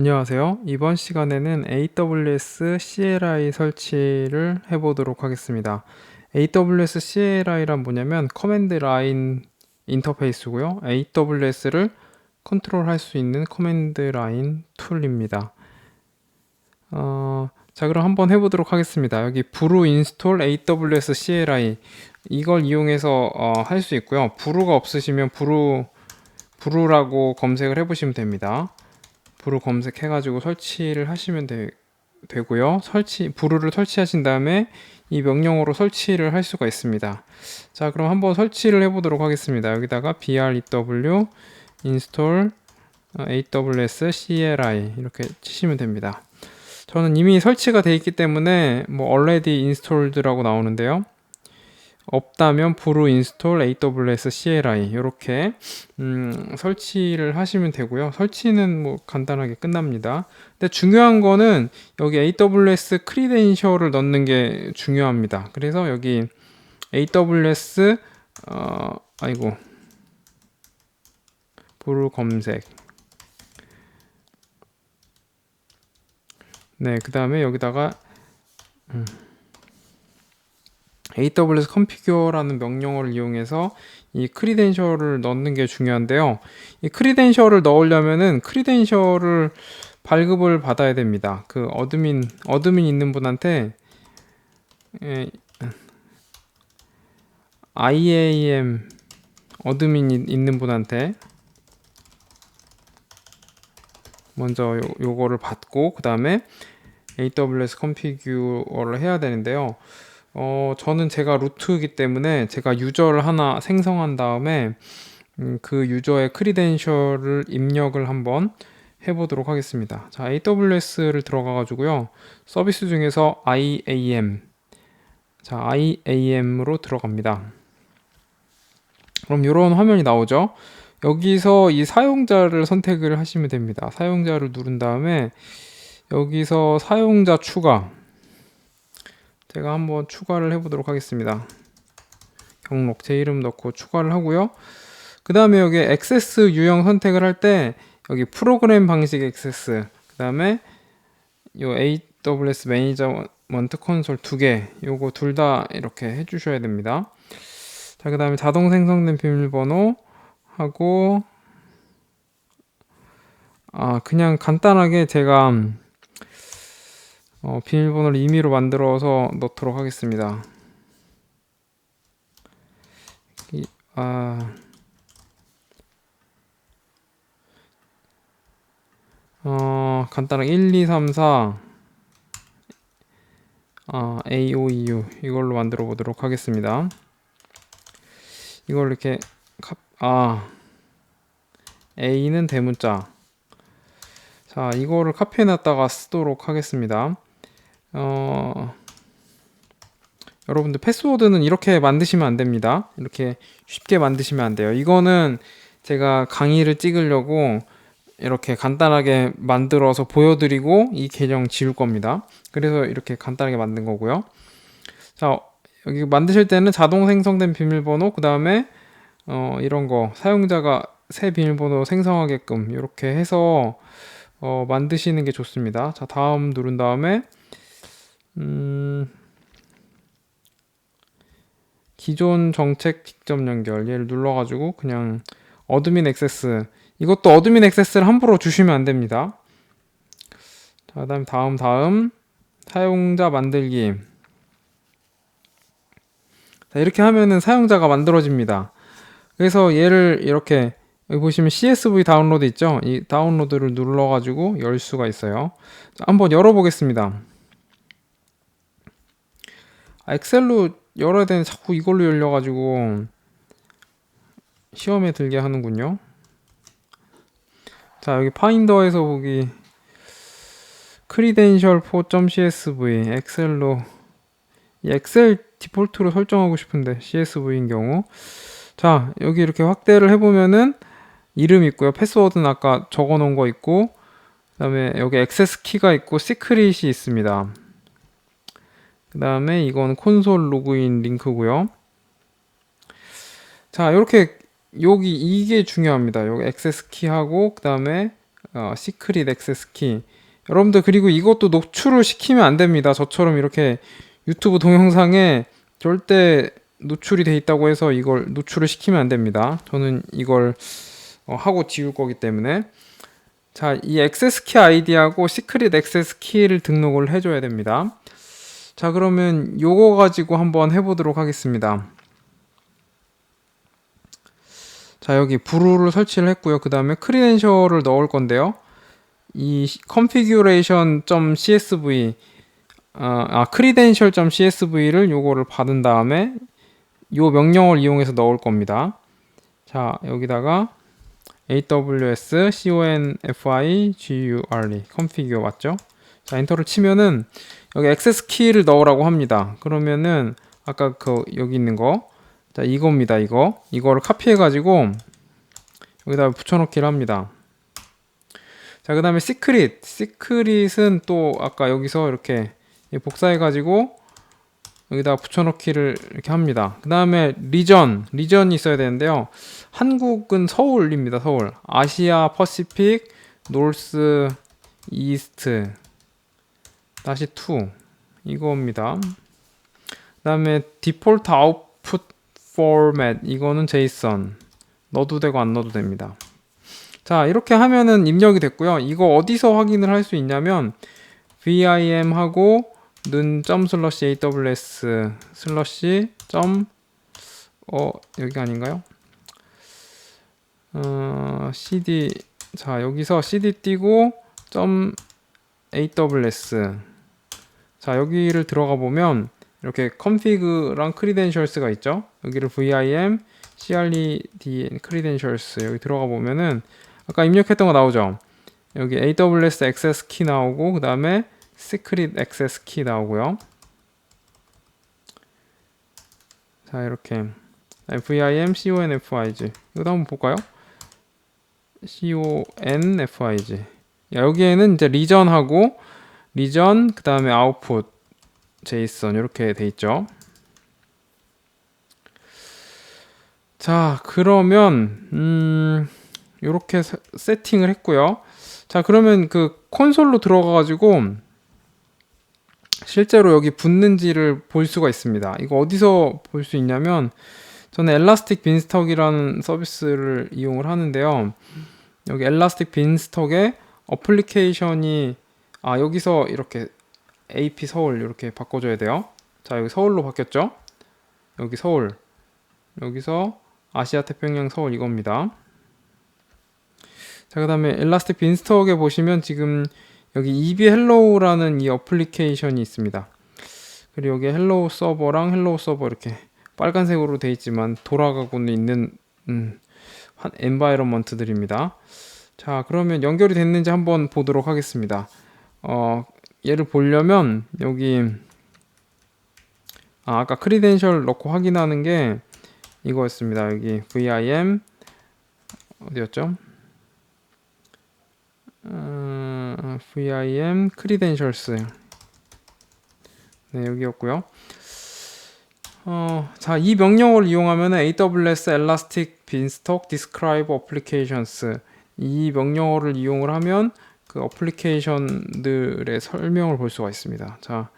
안녕하세요. 이번 시간에는 AWS CLI 설치를 해보도록 하겠습니다. AWS CLI란 뭐냐면 커맨드 라인 인터페이스고요. AWS를 컨트롤할 수 있는 커맨드 라인 툴입니다. 어, 자, 그럼 한번 해보도록 하겠습니다. 여기 브루 인스톨 AWS CLI 이걸 이용해서 어, 할 수 있고요. 브루가 없으시면 브루 브루라고 검색을 해보시면 됩니다. 브루 검색해가지고 설치를 하시면 되, 되고요. 설치 브루를 설치하신 다음에 이 명령어로 설치를 할 수가 있습니다. 자, 그럼 한번 설치를 해보도록 하겠습니다. 여기다가 brew install aws cli 이렇게 치시면 됩니다. 저는 이미 설치가 되어 있기 때문에 뭐 already installed라고 나오는데요. 없다면 브루 인스톨 AWS CLI 이렇게 음, 설치를 하시면 되고요. 설치는 뭐 간단하게 끝납니다. 근데 중요한 거는 여기 AWS 크리덴셜을 넣는 게 중요합니다. 그래서 여기 AWS 어, 아이고 브루 검색 네, 그 다음에 여기다가 음. AWS configure라는 명령어를 이용해서 이 크리덴셜을 넣는 게 중요한데요. 이 크리덴셜을 넣으려면은 크리덴셜을 발급을 받아야 됩니다. 그 어드민 어드민 있는 분한테 예, IAM 어드민 있는 분한테 먼저 요, 요거를 받고 그 다음에 AWS configure를 해야 되는데요. 어, 저는 제가 루트이기 때문에 제가 유저를 하나 생성한 다음에 음, 그 유저의 크리덴셜을 입력을 한번 해보도록 하겠습니다. 자, AWS를 들어가 가지고요. 서비스 중에서 IAM. 자, IAM으로 들어갑니다. 그럼 이런 화면이 나오죠. 여기서 이 사용자를 선택을 하시면 됩니다. 사용자를 누른 다음에 여기서 사용자 추가 제가 한번 추가를 해보도록 하겠습니다. 경록 제 이름 넣고 추가를 하고요. 그 다음에 여기 액세스 유형 선택을 할 때 여기 프로그램 방식 액세스 그 다음에 요 AWS 매니저먼트 콘솔 두 개 요거 둘 다 이렇게 해주셔야 됩니다. 자, 그 다음에 자동 생성된 비밀번호 하고 아 그냥 간단하게 제가 어, 비밀번호를 임의로 만들어서 넣도록 하겠습니다. 이, 아, 어, 간단하게 1, 2, 3, 4 아, A, O, E, U 이걸로 만들어 보도록 하겠습니다. 이걸 이렇게 아 A는 대문자 자 이거를 카피해 놨다가 쓰도록 하겠습니다. 어, 여러분들 패스워드는 이렇게 만드시면 안 됩니다. 이렇게 쉽게 만드시면 안 돼요. 이거는 제가 강의를 찍으려고 이렇게 간단하게 만들어서 보여드리고 이 계정 지울 겁니다. 그래서 이렇게 간단하게 만든 거고요. 자, 여기 만드실 때는 자동 생성된 비밀번호, 그 다음에 어, 이런 거 사용자가 새 비밀번호 생성하게끔 이렇게 해서 어, 만드시는 게 좋습니다. 자, 다음 누른 다음에 음, 기존 정책 직접 연결 얘를 눌러가지고 그냥 어드민 액세스 이것도 어드민 액세스를 함부로 주시면 안 됩니다. 자, 그다음 다음 다음 사용자 만들기 자, 이렇게 하면은 사용자가 만들어집니다. 그래서 얘를 이렇게 여기 보시면 CSV 다운로드 있죠? 이 다운로드를 눌러가지고 열 수가 있어요. 자, 한번 열어보겠습니다. 아, 엑셀로 열어야 되는 자꾸 이걸로 열려가지고 시험에 들게 하는군요. 자 여기 파인더에서 보기. 크리덴셜 4.csv 엑셀로. 엑셀 디폴트로 설정하고 싶은데 CSV인 경우. 자 여기 이렇게 확대를 해보면은 이름 있고요. 패스워드는 아까 적어 놓은 거 있고 그 다음에 여기 액세스 키가 있고 시크릿이 있습니다 그 다음에 이건 콘솔 로그인 링크고요. 자, 이렇게 여기 이게 중요합니다. 여기 액세스 키하고 그 다음에 어, 시크릿 액세스 키. 여러분들 그리고 이것도 노출을 시키면 안 됩니다. 저처럼 이렇게 유튜브 동영상에 절대 노출이 돼 있다고 해서 이걸 노출을 시키면 안 됩니다. 저는 이걸 어, 하고 지울 거기 때문에 자, 이 액세스 키 아이디하고 시크릿 액세스 키를 등록을 해줘야 됩니다. 자, 그러면 요거 가지고 한번 해보도록 하겠습니다. 자, 여기 브루를 설치를 했고요. 그 다음에 크리덴셜을 넣을 건데요. 이 configuration.csv 아, 아 credential.csv를 요거를 받은 다음에 요 명령을 이용해서 넣을 겁니다. 자, 여기다가 aws configure configure 맞죠? 자, 엔터를 치면은 여기 액세스 키를 넣으라고 합니다. 그러면은 아까 그 여기 있는 거 자, 이겁니다. 이거. 이거를 카피해 가지고 여기다 붙여 놓기를 합니다. 자, 그다음에 시크릿. 시크릿은 또 아까 여기서 이렇게 복사해 가지고 여기다 붙여넣기를 이렇게 합니다. 그 다음에 리전, 리전이 있어야 되는데요. 한국은 서울입니다. 서울. 아시아, 퍼시픽, 노스, 이스트, 다시 2 이거입니다. 그 다음에 디폴트 아웃풋 포맷 이거는 제이슨 넣어도 되고 안 넣어도 됩니다. 자 이렇게 하면은 입력이 됐고요. 이거 어디서 확인을 할 수 있냐면 vim 하고 는점 슬러시 aws 슬러시 점어 여기 아닌가요? 어, cd 자 여기서 cd 띄고 점 aws 자 여기를 들어가 보면 이렇게 config랑 credentials가 있죠 여기를 vim cred credentials 여기 들어가 보면은 아까 입력했던 거 나오죠 여기 aws access 키 나오고 그 다음에 secret access 키 나오고요. 자 이렇게 vim config 이것도 한번 볼까요? config 야, 여기에는 이제 리전하고 리전 그 다음에 아웃풋 제이슨 이렇게 돼 있죠. 자 그러면 음 이렇게 세팅을 했고요. 자 그러면 그 콘솔로 들어가 가지고 실제로 여기 붙는지를 볼 수가 있습니다. 이거 어디서 볼 수 있냐면 저는 엘라스틱 빈스톡이라는 서비스를 이용을 하는데요. 여기 엘라스틱 빈스톡에 어플리케이션이 아 여기서 이렇게 AP 서울 이렇게 바꿔줘야 돼요. 자 여기 서울로 바뀌었죠? 여기 서울 여기서 아시아 태평양 서울 이겁니다. 자 그 다음에 엘라스틱 빈스톡에 보시면 지금 여기 EB 헬로우라는 이 어플리케이션이 있습니다. 그리고 여기 헬로우 서버랑 헬로우 서버 이렇게 빨간색으로 되어 있지만 돌아가고는 있는 음, 한 엔바이러먼트들입니다. 자, 그러면 연결이 됐는지 한번 보도록 하겠습니다. 어, 얘를 보려면 여기 아, 아까 크리덴셜 넣고 확인하는 게 이거였습니다. 여기 vim 어디였죠? 어, vim credentials 네 여기였고요. 어, 자, 이 명령어를 이용하면 AWS Elastic Beanstalk Describe Applications 이 명령어를 이용을 하면 그 어플리케이션들의 설명을 볼 수가 있습니다. 자,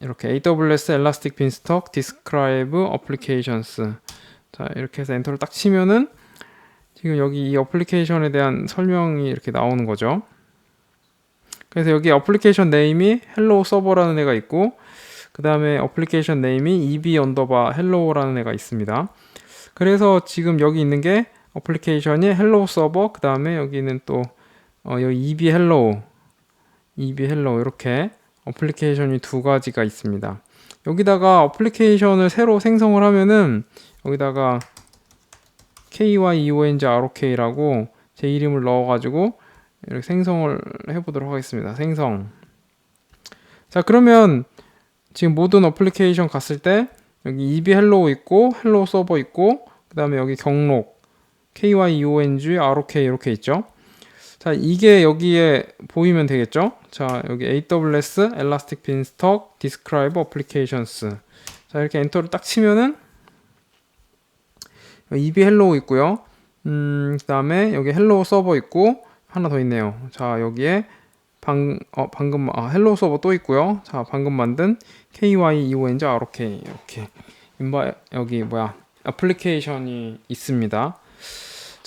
이렇게 AWS Elastic Beanstalk Describe Applications 자, 이렇게 해서 엔터를 딱 치면은 지금 여기 이 어플리케이션에 대한 설명이 이렇게 나오는 거죠. 그래서 여기 어플리케이션 네임이 헬로우 서버라는 애가 있고 그 다음에 어플리케이션 네임이 eb 언더바 헬로우라는 애가 있습니다. 그래서 지금 여기 있는 게 어플리케이션이 헬로우 서버 그 다음에 여기는 또 어, 여기 eb 헬로우 eb 헬로우 이렇게 어플리케이션이 두 가지가 있습니다. 여기다가 어플리케이션을 새로 생성을 하면은 여기다가 KYEONGROK라고 제 이름을 넣어가지고 이렇게 생성을 해보도록 하겠습니다. 생성. 자, 그러면 지금 모든 어플리케이션 갔을 때 여기 EB 헬로우 있고 헬로우 서버 있고 그 다음에 여기 경록 KYEONG ROK 이렇게 있죠. 자, 이게 여기에 보이면 되겠죠? 자, 여기 AWS Elastic Beanstalk Describe Applications. 자, 이렇게 엔터를 딱 치면은 EB 헬로우 있고요. 음, 그 다음에 여기 헬로우 서버 있고, 하나 더 있네요. 자, 여기에 방, 어, 방금, 아, 헬로 서버 또 있고요. 자, 방금 만든 KYEONG ROK 이렇게 인바, 여기 뭐야, 애플리케이션이 있습니다.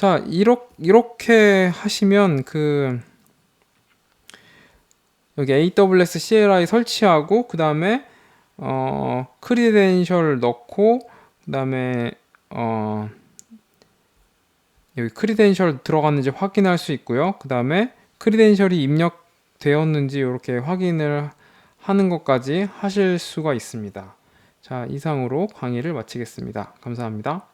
자, 이렇게, 이렇게 하시면 그, 여기 AWS CLI 설치하고, 그 다음에, 어, 크리덴셜 넣고, 그 다음에, 어, 여기 크리덴셜 들어갔는지 확인할 수 있고요. 그 다음에 크리덴셜이 입력되었는지 이렇게 확인을 하는 것까지 하실 수가 있습니다. 자, 이상으로 강의를 마치겠습니다. 감사합니다.